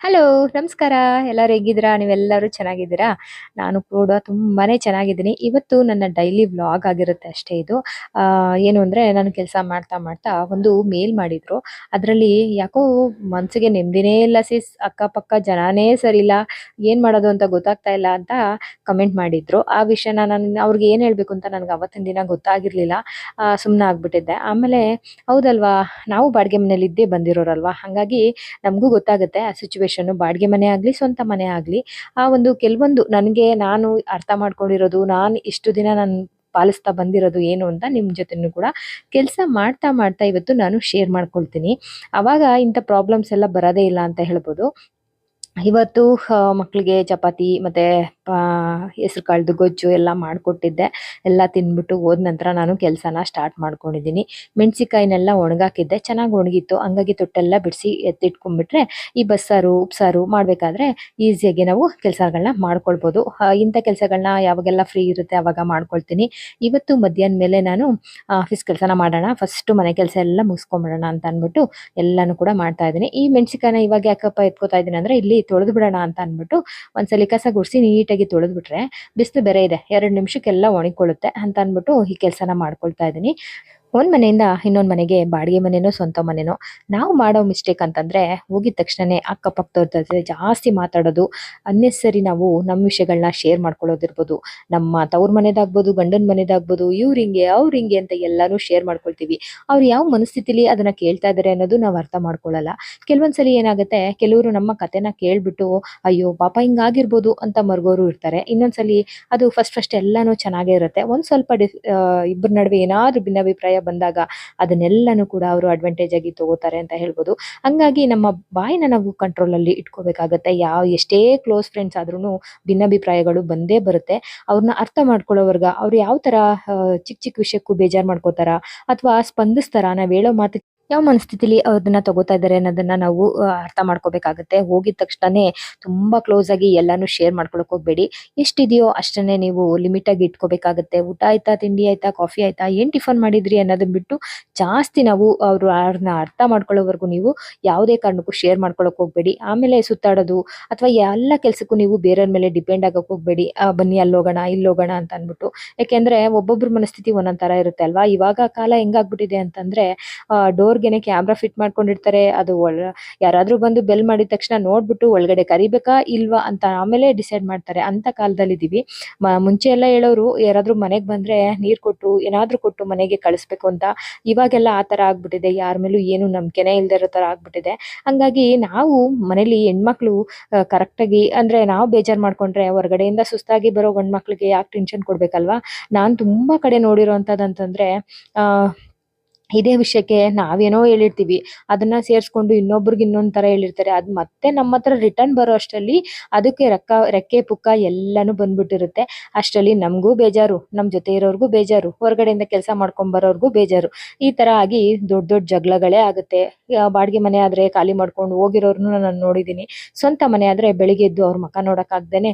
Hello ನಮಸ್ಕಾರ. ಎಲ್ಲರೂ ಹೇಗಿದ್ದೀರಾ? ನೀವೆಲ್ಲರೂ ಚೆನ್ನಾಗಿದ್ದೀರಾ? ನಾನು ಕೂಡ ತುಂಬಾನೇ ಚೆನ್ನಾಗಿದ್ದೀನಿ. ಇವತ್ತು ನನ್ನ ಡೈಲಿ ವ್ಲಾಗ್ ಆಗಿರುತ್ತೆ ಅಷ್ಟೇ ಇದು. ಏನು ಅಂದರೆ ನಾನು ಕೆಲಸ ಮಾಡ್ತಾ ಮಾಡ್ತಾ ಒಂದು ಮೇಲ್ ಮಾಡಿದ್ರು. ಅದರಲ್ಲಿ ಯಾಕೋ ಮನಸ್ಸಿಗೆ ನೆಮ್ಮದಿನೇ ಇಲ್ಲ ಸಿಸ್ ಅಕ್ಕಪಕ್ಕ ಜನನೇ ಸರಿ ಇಲ್ಲ ಏನ್ ಮಾಡೋದು ಅಂತ ಗೊತ್ತಾಗ್ತಾ ಇಲ್ಲ ಅಂತ ಕಮೆಂಟ್ ಮಾಡಿದ್ರು. ಆ ವಿಷಯನ ನಾನು ಅವ್ರಿಗೆ ಏನು ಹೇಳಬೇಕು ಅಂತ ನನಗೆ ಅವತ್ತಿನ ದಿನ ಗೊತ್ತಾಗಿರಲಿಲ್ಲ. ಸುಮ್ಮನೆ ಆಗ್ಬಿಟ್ಟಿದ್ದೆ. ಆಮೇಲೆ ಹೌದಲ್ವಾ? ನಾವು ಬಾಡಿಗೆ ಮನೇಲಿ ಇದ್ದೇ ಬಂದಿರೋರಲ್ವಾ? ಹಾಗಾಗಿ ನಮಗೂ ಗೊತ್ತಾಗುತ್ತೆ ಆ ಸಿಚುವೇಶನ್ ಬಾಡಿಗೆ ಮನೆ ಆಗ್ಲಿ, ಸ್ವಂತ ಮನೆ ಆಗ್ಲಿ, ಆ ಒಂದು ಕೆಲವೊಂದು ನನಗೆ ನಾನು ಅರ್ಥ ಮಾಡ್ಕೊಂಡಿರೋದು, ನಾನು ಇಷ್ಟು ದಿನ ನಾನು ಪಾಲಿಸ್ತಾ ಬಂದಿರೋದು ಏನು ಅಂತ ನಿಮ್ಮ ಜೊತೆನೂ ಕೂಡ ಕೆಲಸ ಮಾಡ್ತಾ ಮಾಡ್ತಾ ಇವತ್ತು ನಾನು ಶೇರ್ ಮಾಡ್ಕೊಳ್ತೀನಿ. ಅವಾಗ ಇಂಥ ಪ್ರಾಬ್ಲಮ್ಸ್ ಎಲ್ಲ ಬರೋದೇ ಇಲ್ಲ ಅಂತ ಹೇಳ್ಬೋದು. ಇವತ್ತು ಮಕ್ಕಳಿಗೆ ಚಪಾತಿ, ಮತ್ತೆ ಹೆಸರು ಕಾಳ್ದು ಗೊಜ್ಜು ಎಲ್ಲ ಮಾಡಿಕೊಟ್ಟಿದ್ದೆ. ಎಲ್ಲ ತಿಂದ್ಬಿಟ್ಟು ಹೋದ ನಂತರ ನಾನು ಕೆಲಸನ ಸ್ಟಾರ್ಟ್ ಮಾಡ್ಕೊಂಡಿದ್ದೀನಿ. ಮೆಣಸಿಕಾಯಿನೆಲ್ಲ ಒಣಗಾಕಿದ್ದೆ. ಚೆನ್ನಾಗಿ ಒಣಗಿತ್ತು. ಹಂಗಾಗಿ ತೊಟ್ಟೆಲ್ಲ ಬಿಡಿಸಿ ಎತ್ತಿಟ್ಕೊಂಡ್ಬಿಟ್ರೆ ಈ ಬಸ್ಸಾರು, ಉಪ್ಸಾರು ಮಾಡಬೇಕಾದ್ರೆ ಈಸಿಯಾಗಿ ನಾವು ಕೆಲಸಗಳನ್ನ ಮಾಡ್ಕೊಳ್ಬೋದು. ಇಂಥ ಕೆಲಸಗಳನ್ನ ಯಾವಾಗೆಲ್ಲ ಫ್ರೀ ಇರುತ್ತೆ ಅವಾಗ ಮಾಡ್ಕೊಳ್ತೀನಿ. ಇವತ್ತು ಮಧ್ಯಾಹ್ನ ಮೇಲೆ ನಾನು ಆಫೀಸ್ ಕೆಲಸನ ಮಾಡೋಣ ಫಸ್ಟ್ ಮನೆ ಕೆಲಸ ಎಲ್ಲ ಮುಗಿಸ್ಕೊಂಬಿಡೋಣ ಅಂತ ಅಂದ್ಬಿಟ್ಟು ಎಲ್ಲನೂ ಕೂಡ ಮಾಡ್ತಾ ಇದ್ದೀನಿ. ಈ ಮೆಣಸಿಕಾಯಿನ ಇವಾಗ ಯಾಕಪ್ಪ ಎತ್ಕೋತಾ ಇದ್ದೀನಿ ಅಂದರೆ ಇಲ್ಲಿ ತೊಳೆದು ಬಿಡೋಣ ಅಂತ ಅಂದ್ಬಿಟ್ಟು ಒಂದ್ಸಲಿ ಕಸ ಗುಡಿಸಿ ನೀಟಾಗಿ ತೊಳೆದು ಬಿಟ್ರೆ ಬಿಸಿಲು ಬೇರೆ ಇದೆ. ಎರಡು ನಿಮಿಷಕ್ಕೆಲ್ಲ ಒಣಗಿಕೊಳ್ಳುತ್ತೆ ಅಂತ ಅಂದ್ಬಿಟ್ಟು ಈ ಕೆಲಸನ ಮಾಡ್ಕೊಳ್ತಾ ಇದ್ದೀನಿ. ಒಂದ್ ಮನೆಯಿಂದ ಇನ್ನೊಂದ್ ಮನೆಗೆ, ಬಾಡಿಗೆ ಮನೆನೋ, ಸ್ವಂತ ಮನೆನೋ, ನಾವು ಮಾಡೋ ಮಿಸ್ಟೇಕ್ ಅಂತಂದ್ರೆ ಹೋಗಿದ ತಕ್ಷಣನೇ ಅಕ್ಕಪಕ್ಕದವ್ರ ಜೊತೆ ಜಾಸ್ತಿ ಮಾತಾಡೋದು, ಅನ್ನೆಸರಿ ನಾವು ನಮ್ಮ ವಿಷಯಗಳನ್ನ ಶೇರ್ ಮಾಡ್ಕೊಳ್ಳೋದಿರ್ಬೋದು. ನಮ್ಮ ತವ್ರ ಮನೆದಾಗ್ಬೋದು, ಗಂಡನ ಮನೆದಾಗ್ಬೋದು, ಇವ್ರ ಹಿಂಗೆ, ಅವ್ರ ಹಿಂಗೆ ಅಂತ ಎಲ್ಲಾನು ಶೇರ್ ಮಾಡ್ಕೊಳ್ತೀವಿ. ಅವ್ರು ಯಾವ ಮನಸ್ಥಿತಿಲಿ ಅದನ್ನ ಕೇಳ್ತಾ ಇದ್ದಾರೆ ಅನ್ನೋದು ನಾವು ಅರ್ಥ ಮಾಡ್ಕೊಳ್ಳಲ್ಲ ಕೆಲವೊಂದ್ಸಲಿ ಏನಾಗುತ್ತೆ, ಕೆಲವರು ನಮ್ಮ ಕತೆನ ಕೇಳ್ಬಿಟ್ಟು, ಅಯ್ಯೋ, ಪಾಪ ಹಿಂಗಾಗಿರ್ಬೋದು ಅಂತ ಮರ್ಗೋರು ಇರ್ತಾರೆ. ಇನ್ನೊಂದ್ಸಲಿ ಅದು ಫಸ್ಟ್ ಫಸ್ಟ್ ಎಲ್ಲಾನು ಚೆನ್ನಾಗೇ ಇರುತ್ತೆ. ಒಂದ್ ಸ್ವಲ್ಪ ಡಿಫ್ ಇಬ್ಬರ ನಡುವೆ ಏನಾದ್ರೂ ಭಿನ್ನಾಭಿಪ್ರಾಯ ಬಂದಾಗ ಅದನ್ನೆಲ್ಲನೂ ಕೂಡ ಅವರು ಅಡ್ವಾಂಟೇಜ್ ಆಗಿ ತಗೋತಾರೆ ಅಂತ ಹೇಳ್ಬೋದು. ಹಂಗಾಗಿ ನಮ್ಮ ಬಾಯಿನ ನಾವು ಕಂಟ್ರೋಲ್ ಅಲ್ಲಿ ಇಟ್ಕೋಬೇಕಾಗತ್ತೆ. ಯಾವ ಎಷ್ಟೇ ಕ್ಲೋಸ್ ಫ್ರೆಂಡ್ಸ್ ಆದ್ರೂ ಭಿನ್ನಾಭಿಪ್ರಾಯಗಳು ಬಂದೇ ಬರುತ್ತೆ. ಅವ್ರನ್ನ ಅರ್ಥ ಮಾಡ್ಕೊಳ್ಳೋವರ್ಗ ಅವ್ರು ಯಾವ ತರ ಚಿಕ್ಕ ಚಿಕ್ಕ ವಿಷಯಕ್ಕೂ ಬೇಜಾರ್ ಮಾಡ್ಕೋತಾರ ಅಥವಾ ಸ್ಪಂದಿಸ್ತಾರ, ನಾವ್ ಹೇಳೋ ಮಾತು ಯಾವ ಮನಸ್ಥಿತಿಲಿ ಅದನ್ನ ತಗೋತಾ ಇದ್ದಾರೆ ಅನ್ನೋದನ್ನ ನಾವು ಅರ್ಥ ಮಾಡ್ಕೋಬೇಕಾಗತ್ತೆ. ಹೋಗಿದ ತಕ್ಷಣನೇ ತುಂಬಾ ಕ್ಲೋಸ್ ಆಗಿ ಎಲ್ಲಾನು ಶೇರ್ ಮಾಡ್ಕೊಳಕ್ ಹೋಗ್ಬೇಡಿ. ಎಷ್ಟಿದೆಯೋ ಅಷ್ಟನ್ನೇ ನೀವು ಲಿಮಿಟ್ ಆಗಿ ಇಟ್ಕೋಬೇಕಾಗುತ್ತೆ. ಊಟ ಆಯ್ತಾ, ತಿಂಡಿ ಆಯ್ತಾ ಕಾಫಿ ಆಯ್ತಾ, ಏನ್ ಟಿಫನ್ ಮಾಡಿದ್ರಿ ಅನ್ನೋದನ್ನ ಬಿಟ್ಟು ಜಾಸ್ತಿ ನಾವು ಅವ್ರು ಅವ್ರನ್ನ ಅರ್ಥ ಮಾಡ್ಕೊಳ್ಳೋವರೆಗೂ ನೀವು ಯಾವುದೇ ಕಾರಣಕ್ಕೂ ಶೇರ್ ಮಾಡ್ಕೊಳಕ್ ಹೋಗ್ಬೇಡಿ. ಆಮೇಲೆ ಸುತ್ತಾಡೋದು ಅಥವಾ ಎಲ್ಲ ಕೆಲಸಕ್ಕೂ ನೀವು ಬೇರೆಯವ್ರ ಮೇಲೆ ಡಿಪೆಂಡ್ ಆಗಕ್ ಹೋಗ್ಬೇಡಿ. ಬನ್ನಿ ಅಲ್ಲಿ ಹೋಗೋಣ, ಇಲ್ಲಿ ಹೋಗೋಣ ಅಂತ ಅಂದ್ಬಿಟ್ಟು. ಯಾಕೆಂದ್ರೆ ಒಬ್ಬೊಬ್ರ ಮನಸ್ಥಿತಿ ಒಂದೊಂದ್ ತರ ಇರುತ್ತೆ ಅಲ್ವಾ? ಇವಾಗ ಕಾಲ ಹೆಂಗಾಗ್ಬಿಟ್ಟಿದೆ ಅಂತಂದ್ರೆ ಡೋರ್ಗೆನೆ ಕ್ಯಾಮ್ರಾ ಫಿಟ್ ಮಾಡ್ಕೊಂಡಿರ್ತಾರೆ, ಅದು ಯಾರಾದ್ರೂ ಬಂದು ಬೆಲ್ ಮಾಡಿದ ತಕ್ಷಣ ನೋಡ್ಬಿಟ್ಟು ಒಳಗಡೆ ಕರಿಬೇಕಾ ಇಲ್ವಾ ಅಂತ ಆಮೇಲೆ ಡಿಸೈಡ್ ಮಾಡ್ತಾರೆ. ಅಂತ ಕಾಲದಲ್ಲಿ ಇದೀವಿ ಮುಂಚೆ ಎಲ್ಲ ಹೇಳೋರು ಯಾರಾದ್ರೂ ಮನೆಗೆ ಬಂದ್ರೆ ನೀರ್ ಕೊಟ್ಟು, ಏನಾದ್ರೂ ಕೊಟ್ಟು ಮನೆಗೆ ಕಳಿಸ್ಬೇಕು ಅಂತ, ಇವಾಗೆಲ್ಲ ಆ ತರ ಆಗ್ಬಿಟ್ಟಿದೆ. ಯಾರ ಮೇಲೂ ಏನು ನಂಬಿಕೆನೆ ಇಲ್ದೇ ಇರೋ ತರ ಆಗ್ಬಿಟ್ಟಿದೆ. ಹಂಗಾಗಿ ನಾವು ಮನೇಲಿ ಹೆಣ್ಮಕ್ಳು ಕರೆಕ್ಟ್ ಆಗಿ, ಅಂದ್ರೆ ನಾವು ಬೇಜಾರ್ ಮಾಡ್ಕೊಂಡ್ರೆ ಹೊರಗಡೆಯಿಂದ ಸುಸ್ತಾಗಿ ಬರೋ ಗಂಡ್ಮಕ್ಳಿಗೆ ಯಾಕೆ ಟೆನ್ಷನ್ ಕೊಡ್ಬೇಕಲ್ವಾ? ನಾನು ತುಂಬಾ ಕಡೆ ನೋಡಿರೋ ಅಂತಂದ್ರೆ ಇದೇ ವಿಷಯಕ್ಕೆ ನಾವೇನೋ ಹೇಳಿರ್ತೀವಿ. ಅದನ್ನ ಸೇರ್ಸ್ಕೊಂಡು ಇನ್ನೊಬ್ರಿಗೆ ಇನ್ನೊಂದು ತರ ಹೇಳಿರ್ತಾರೆ. ಅದು ಮತ್ತೆ ನಮ್ಮ ಹತ್ರ ರಿಟರ್ನ್ ಬರೋ ಅಷ್ಟರಲ್ಲಿ ಅದಕ್ಕೆ ರಕ್ಕ, ರೆಕ್ಕೆ, ಪುಕ್ಕ ಎಲ್ಲಾನು ಬಂದ್ಬಿಟ್ಟಿರುತ್ತೆ. ಅಷ್ಟರಲ್ಲಿ ನಮಗೂ ಬೇಜಾರು ನಮ್ಮ ಜೊತೆ ಇರೋರ್ಗೂ ಬೇಜಾರು, ಹೊರಗಡೆಯಿಂದ ಕೆಲಸ ಮಾಡ್ಕೊಂಡು ಬರೋರ್ಗೂ ಬೇಜಾರು. ಈ ತರ ಆಗಿ ದೊಡ್ಡ ದೊಡ್ಡ ಜಗಳಗಳೇ ಆಗುತ್ತೆ. ಬಾಡಿಗೆ ಮನೆ ಆದ್ರೆ ಖಾಲಿ ಮಾಡ್ಕೊಂಡು ಹೋಗಿರೋರ್ನು ನಾನು ನೋಡಿದ್ದೀನಿ ಸ್ವಂತ ಮನೆ ಆದ್ರೆ ಬೆಳಿಗ್ಗೆ ಎದ್ದು ಅವ್ರ ಮಕ್ಕ ನೋಡೋಕ್ಕಾಗ್ದೇ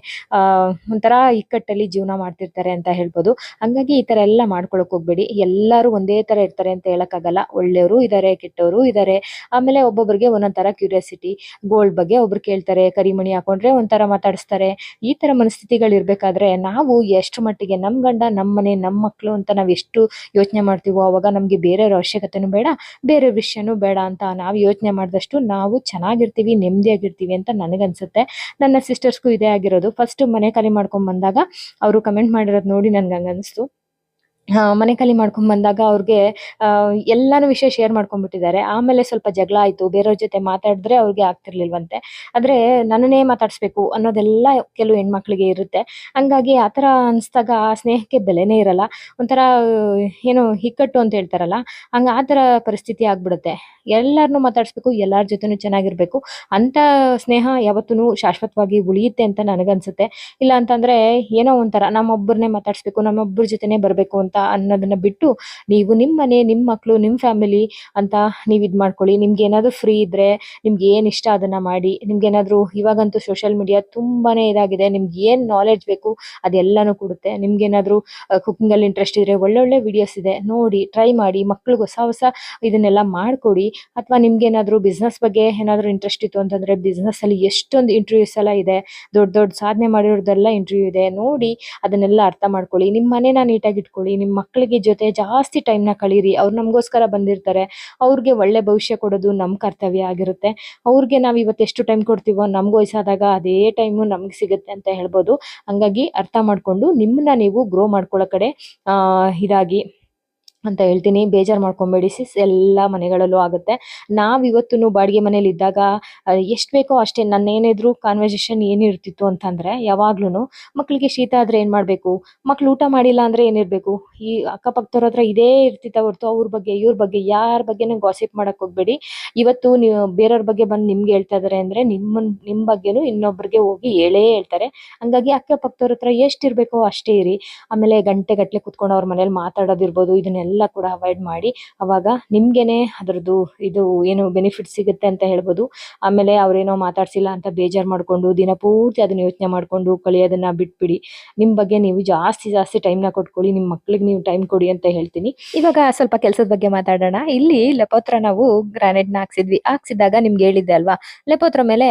ಒಂಥರ ಇಕ್ಕಟ್ಟಲ್ಲಿ ಜೀವನ ಮಾಡ್ತಿರ್ತಾರೆ ಅಂತ ಹೇಳ್ಬೋದು. ಹಂಗಾಗಿ ಈ ತರ ಎಲ್ಲ ಮಾಡ್ಕೊಳಕ್ಕೆ ಹೋಗ್ಬೇಡಿ. ಎಲ್ಲರೂ ಒಂದೇ ತರ ಇರ್ತಾರೆ ಅಂತ ಹೇಳಕ್ಕಾಗಲ್ಲ ಒಳ್ಳೆಯವರು ಇದಾರೆ, ಕೆಟ್ಟವರು ಇದಾರೆ. ಆಮೇಲೆ ಒಬ್ಬೊಬ್ಬರಿಗೆ ಒಂದೊಂದ್ ತರ ಕ್ಯೂರಿಯಾಸಿಟಿ ಗೋಲ್ಡ್ ಬಗ್ಗೆ ಒಬ್ರು ಕೇಳ್ತಾರೆ, ಕರಿಮಣಿ ಹಾಕೊಂಡ್ರೆ ಒಂಥರ ಮಾತಾಡಿಸ್ತಾರೆ. ಈ ತರ ಮನಸ್ಥಿತಿಗಳು ಇರ್ಬೇಕಾದ್ರೆ ನಾವು ಎಷ್ಟು ಮಟ್ಟಿಗೆ ನಮ್ ಗಂಡ, ನಮ್ ಮನೆ, ನಮ್ ಮಕ್ಳು ಅಂತ ನಾವ್ ಎಷ್ಟು ಯೋಚನೆ ಮಾಡ್ತೀವೋ ಅವಾಗ ನಮ್ಗೆ ಬೇರೆಯವ್ರ ಅವಶ್ಯಕತೆನೂ ಬೇಡ, ಬೇರೆ ವಿಷಯನೂ ಬೇಡ ಅಂತ ನಾವು ಯೋಚನೆ ಮಾಡಿದಷ್ಟು ನಾವು ಚೆನ್ನಾಗಿರ್ತೀವಿ, ನೆಮ್ಮದಿಯಾಗಿರ್ತೀವಿ ಅಂತ ನನಗನ್ಸುತ್ತೆ. ನನ್ನ ಸಿಸ್ಟರ್ಸ್ಗೂ ಇದೇ ಆಗಿರೋದು. ಫಸ್ಟ್ ಮನೆ ಖಾಲಿ ಮಾಡ್ಕೊಂಡ್ ಬಂದಾಗ ಅವರು ಕಮೆಂಟ್ ಮಾಡಿರೋದು ನೋಡಿ ನನಗೆ ಹಂಗನ್ನಿಸ್ತು ಮನೆ ಖಾಲಿ ಮಾಡ್ಕೊಂಡ್ ಬಂದಾಗ ಅವ್ರಿಗೆ ಆ, ಎಲ್ಲಾನು ವಿಷಯ ಶೇರ್ ಮಾಡ್ಕೊಂಡ್ಬಿಟ್ಟಿದ್ದಾರೆ. ಆಮೇಲೆ ಸ್ವಲ್ಪ ಜಗಳ ಆಯ್ತು. ಬೇರೆಯವ್ರ ಜೊತೆ ಮಾತಾಡಿದ್ರೆ ಅವ್ರಿಗೆ ಆಗ್ತಿರ್ಲಿಲ್ವಂತೆ. ಆದ್ರೆ ನನ್ನನ್ನೇ ಮಾತಾಡ್ಸ್ಬೇಕು ಅನ್ನೋದೆಲ್ಲ ಕೆಲವು ಹೆಣ್ಮಕ್ಳಿಗೆ ಇರುತ್ತೆ. ಹಂಗಾಗಿ ಆತರ ಅನ್ಸ್ದಾಗ ಆ ಸ್ನೇಹಕ್ಕೆ ಬೆಲೆನೇ ಇರಲ್ಲ. ಒಂಥರ ಏನು ಇಕ್ಕಟ್ಟು ಅಂತ ಹೇಳ್ತಾರಲ್ಲ ಹಂಗ ಆತರ ಪರಿಸ್ಥಿತಿ ಆಗ್ಬಿಡುತ್ತೆ. ಎಲ್ಲಾರ್ನು ಮಾತಾಡಿಸ್ಬೇಕು, ಎಲ್ಲರ ಜೊತೆನೂ ಚೆನ್ನಾಗಿರ್ಬೇಕು. ಅಂತ ಸ್ನೇಹ ಯಾವತ್ತೂ ಶಾಶ್ವತವಾಗಿ ಉಳಿಯುತ್ತೆ ಅಂತ ನನಗನ್ಸುತ್ತೆ. ಇಲ್ಲ ಅಂತಂದ್ರೆ ಏನೋ ಒಂಥರ ನಮ್ಮೊಬ್ಬರನ್ನೇ ಮಾತಾಡಿಸ್ಬೇಕು ನಮ್ಮೊಬ್ಬರ ಜೊತೆನೆ ಬರಬೇಕು ಅಂತ ಅನ್ನೋದನ್ನ ಬಿಟ್ಟು ನೀವು ನಿಮ್ ಮನೆ ನಿಮ್ ಮಕ್ಳು ನಿಮ್ ಫ್ಯಾಮಿಲಿ ಅಂತ ನೀವ್ ಇದ್ ಮಾಡ್ಕೊಳ್ಳಿ. ನಿಮ್ಗೆ ಏನಾದ್ರು ಫ್ರೀ ಇದ್ರೆ, ನಿಮ್ಗೆ ಏನ್ ಇಷ್ಟ ಅದನ್ನ ಮಾಡಿ, ನಿಮ್ಗೆ ಏನಾದ್ರು ಇವಾಗಂತೂ ಸೋಷಿಯಲ್ ಮೀಡಿಯಾ ತುಂಬಾನೇ ಇದಾಗಿದೆ, ನಿಮ್ಗೆ ಏನ್ ನಾಲೆಡ್ಜ್ ಬೇಕು ಅದೆಲ್ಲಾನು ಕೊಡುತ್ತೆ. ನಿಮ್ಗೆ ಏನಾದ್ರು ಕುಕಿಂಗ್ ಅಲ್ಲಿ ಇಂಟ್ರೆಸ್ಟ್ ಇದ್ರೆ ಒಳ್ಳೊಳ್ಳೆ ವಿಡಿಯೋಸ್ ಇದೆ, ನೋಡಿ ಟ್ರೈ ಮಾಡಿ, ಮಕ್ಳಿಗೆ ಹೊಸ ಹೊಸ ಇದನ್ನೆಲ್ಲ ಮಾಡ್ಕೊಡಿ. ಅಥವಾ ನಿಮ್ಗೇನಾದ್ರೂ ಬಿಸ್ನೆಸ್ ಬಗ್ಗೆ ಏನಾದ್ರು ಇಂಟ್ರೆಸ್ಟ್ ಇತ್ತು ಅಂತಂದ್ರೆ ಬಿಸ್ನೆಸ್ ಅಲ್ಲಿ ಎಷ್ಟೊಂದು ಇಂಟರ್ವ್ಯೂಸ್ ಎಲ್ಲ ಇದೆ, ದೊಡ್ಡ ದೊಡ್ಡ ಸಾಧನೆ ಮಾಡಿರೋದೆಲ್ಲ ಇಂಟರ್ವ್ಯೂ ಇದೆ. ನೋಡಿ, ಅದನ್ನೆಲ್ಲ ಅರ್ಥ ಮಾಡ್ಕೊಳ್ಳಿ. ನಿಮ್ಮ ಮನೇನ ನೀಟಾಗಿ ಇಟ್ಕೊಳ್ಳಿ. ನಿಮ್ಮ ಮಕ್ಕಳಿಗೆ ಜೊತೆ ಜಾಸ್ತಿ ಟೈಮ್ನ ಕಳೀರಿ. ಅವ್ರು ನಮಗೋಸ್ಕರ ಬಂದಿರ್ತಾರೆ. ಅವ್ರಿಗೆ ಒಳ್ಳೆ ಭವಿಷ್ಯ ಕೊಡೋದು ನಮ್ಮ ಕರ್ತವ್ಯ ಆಗಿರುತ್ತೆ. ಅವ್ರಿಗೆ ನಾವು ಇವತ್ತು ಎಷ್ಟು ಟೈಮ್ ಕೊಡ್ತೀವೋ, ನಮ್ಗೆ ವಯಸ್ಸಾದಾಗ ಅದೇ ಟೈಮು ನಮ್ಗೆ ಸಿಗುತ್ತೆ ಅಂತ ಹೇಳ್ಬೋದು. ಹಂಗಾಗಿ ಅರ್ಥ ಮಾಡ್ಕೊಂಡು ನಿಮ್ಮನ್ನ ನೀವು ಗ್ರೋ ಮಾಡ್ಕೊಳ್ಳೋ ಕಡೆ ಇದಾಗಿ ಅಂತ ಹೇಳ್ತೀನಿ. ಬೇಜಾರು ಮಾಡ್ಕೊಬೇಡಿ ಸಿಸ್ ಎಲ್ಲ ಮನೆಗಳಲ್ಲೂ ಆಗುತ್ತೆ. ನಾವು ಇವತ್ತು ಬಾಡಿಗೆ ಮನೇಲಿ ಇದ್ದಾಗ ಎಷ್ಟು ಬೇಕೋ ಅಷ್ಟೇ ನನ್ನ ಏನಿದ್ರು ಕಾನ್ವರ್ಸೇಷನ್ ಏನಿರ್ತಿತ್ತು ಅಂತಂದ್ರೆ ಯಾವಾಗ್ಲೂ ಮಕ್ಕಳಿಗೆ ಶೀತ ಆದ್ರೆ ಏನು ಮಾಡಬೇಕು? ಮಕ್ಳು ಊಟ ಮಾಡಿಲ್ಲ ಅಂದ್ರೆ ಏನಿರಬೇಕು ಈ ಅಕ್ಕಪಕ್ಕದವ್ರ ಹತ್ರ ಇದೇ ಇರ್ತಿತ್ತ ಹೊರ್ತು ಅವ್ರ ಬಗ್ಗೆ, ಇವ್ರ ಬಗ್ಗೆ, ಯಾರ ಬಗ್ಗೆನೂ ಗಾಸಿಪ್ ಮಾಡೋಕ್ಕೆ ಹೋಗ್ಬೇಡಿ. ಇವತ್ತು ನೀವು ಬೇರೆಯವ್ರ ಬಗ್ಗೆ ಬಂದು ನಿಮ್ಗೆ ಹೇಳ್ತಾ ಇದ್ದಾರೆ ಅಂದ್ರೆ ನಿಮ್ಮ ನಿಮ್ ಬಗ್ಗೆನೂ ಇನ್ನೊಬ್ರಿಗೆ ಹೋಗಿ ಹೇಳೇ ಹೇಳ್ತಾರೆ. ಹಂಗಾಗಿ ಅಕ್ಕಪಕ್ಕದವ್ರ ಹತ್ರ ಎಷ್ಟಿರಬೇಕೋ ಅಷ್ಟೇ ಇರಿ. ಆಮೇಲೆ ಗಂಟೆ ಗಟ್ಟಲೆ ಕುತ್ಕೊಂಡು ಅವ್ರ ಮನೇಲಿ ಮಾತಾಡೋದಿರ್ಬೋದು, ಇದನ್ನೆಲ್ಲ ಕೂಡ ಅವಾಯ್ಡ್ ಮಾಡಿ ಅವಾಗ ನಿಮ್ಗೆನೆ ಅದರದ್ದು ಇದು ಏನು ಬೆನಿಫಿಟ್ ಸಿಗುತ್ತೆ ಅಂತ ಹೇಳ್ಬೋದು. ಆಮೇಲೆ ಅವ್ರೇನೋ ಮಾತಾಡ್ಸಿಲ್ಲ ಅಂತ ಬೇಜಾರ್ ಮಾಡ್ಕೊಂಡು ದಿನ ಪೂರ್ತಿ ಅದನ್ನ ಯೋಚನೆ ಮಾಡ್ಕೊಂಡು ಕಳಿಯೋದನ್ನ ಬಿಟ್ಬಿಡಿ. ನಿಮ್ ಬಗ್ಗೆ ನೀವು ಜಾಸ್ತಿ ಜಾಸ್ತಿ ಟೈಮ್ನ ಕೊಟ್ಕೊಳ್ಳಿ, ನಿಮ್ ಮಕ್ಳಿಗೆ ನೀವು ಟೈಮ್ ಕೊಡಿ ಅಂತ ಹೇಳ್ತೀನಿ. ಇವಾಗ ಸ್ವಲ್ಪ ಕೆಲಸದ ಬಗ್ಗೆ ಮಾತಾಡೋಣ. ಇಲ್ಲಿ ಲೆಪೋತ್ರ ನಾವು ಗ್ರಾನೈಟ್ನ ಹಾಕ್ಸಿದ್ವಿ. ಹಾಕ್ಸಿದಾಗ ನಿಮ್ಗೆ ಹೇಳಿದ್ದೆ ಅಲ್ವಾ? ಲೆಪೋತ್ರ ಮೇಲೆ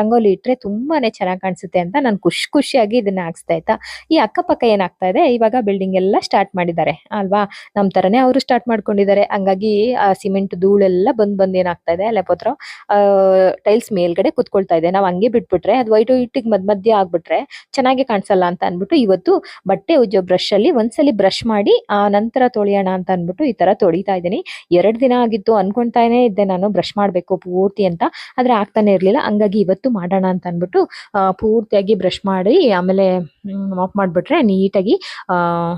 ರಂಗೋಲಿ ಇಟ್ರೆ ತುಂಬಾನೇ ಚೆನ್ನಾಗಿ ಕಾಣಿಸುತ್ತೆ ಅಂತ ನಾನು ಖುಷಿ ಖುಷಿಯಾಗಿ ಇದನ್ನ ಹಾಕ್ಸ್ತಾ ಆಯ್ತಾ ಈ ಅಕ್ಕಪಕ್ಕ ಏನಾಗ್ತಾ ಇದೆ? ಇವಾಗ ಬಿಲ್ಡಿಂಗ್ ಎಲ್ಲ ಸ್ಟಾರ್ಟ್ ಮಾಡಿದ್ದಾರೆ. ಅಲ್ವಾ? ನಮ್ ತರನೇ ಅವರು ಸ್ಟಾರ್ಟ್ ಮಾಡ್ಕೊಂಡಿದ್ದಾರೆ. ಹಂಗಾಗಿ ಆ ಸಿಮೆಂಟ್ ಧೂಳೆಲ್ಲ ಬಂದ್ ಬಂದ್ ಏನಾಗ್ತಾ ಇದೆ ಲೆಪೋತ್ರ ಟೈಲ್ಸ್ ಮೇಲ್ಗಡೆ ಕುತ್ಕೊಳ್ತಾ ಇದೆ. ನಾವ್ ಹಂಗೆ ಬಿಟ್ಬಿಟ್ರೆ, ಅದು ವೈಟ್ ಇಟ್ಟಿಗೆ ಮದ್ ಮಧ್ಯ ಆಗ್ಬಿಟ್ರೆ ಚೆನ್ನಾಗಿ ಕಾಣಿಸಲ್ಲ ಅಂತ ಅನ್ಬಿಟ್ಟು ಇವತ್ತು ಬಟ್ಟೆ ಉಜ್ಜೋ ಬ್ರಷ್ ಅಲ್ಲಿ ಒಂದ್ಸಲಿ ಬ್ರಷ್ ಮಾಡಿ, ಆ, ನಂತರ ತೊಳೆಯೋಣ ಅಂತ ಅನ್ಬಿಟ್ಟು ಈ ತರ ತೊಳಿತಾ ಇದ್ದೀನಿ. ಎರಡ್ ದಿನ ಆಗಿತ್ತು ಅನ್ಕೊಂತಾನೆ ಇದ್ದೆ ನಾನು ಬ್ರಷ್ ಮಾಡ್ಬೇಕು ಪೂರ್ತಿ ಅಂತ. ಆದ್ರೆ ಆಗ್ತಾನೆ ಇರ್ಲಿಲ್ಲ. ಹಂಗಾಗಿ ಇವತ್ತು ಮಾಡೋಣ ಅಂತ ಅನ್ಬಿಟ್ಟು ಪೂರ್ತಿಯಾಗಿ ಬ್ರಷ್ ಮಾಡಿ, ಆಮೇಲೆ ಮಾಪ್ ಮಾಡ್ಬಿಟ್ರೆ ನೀಟಾಗಿ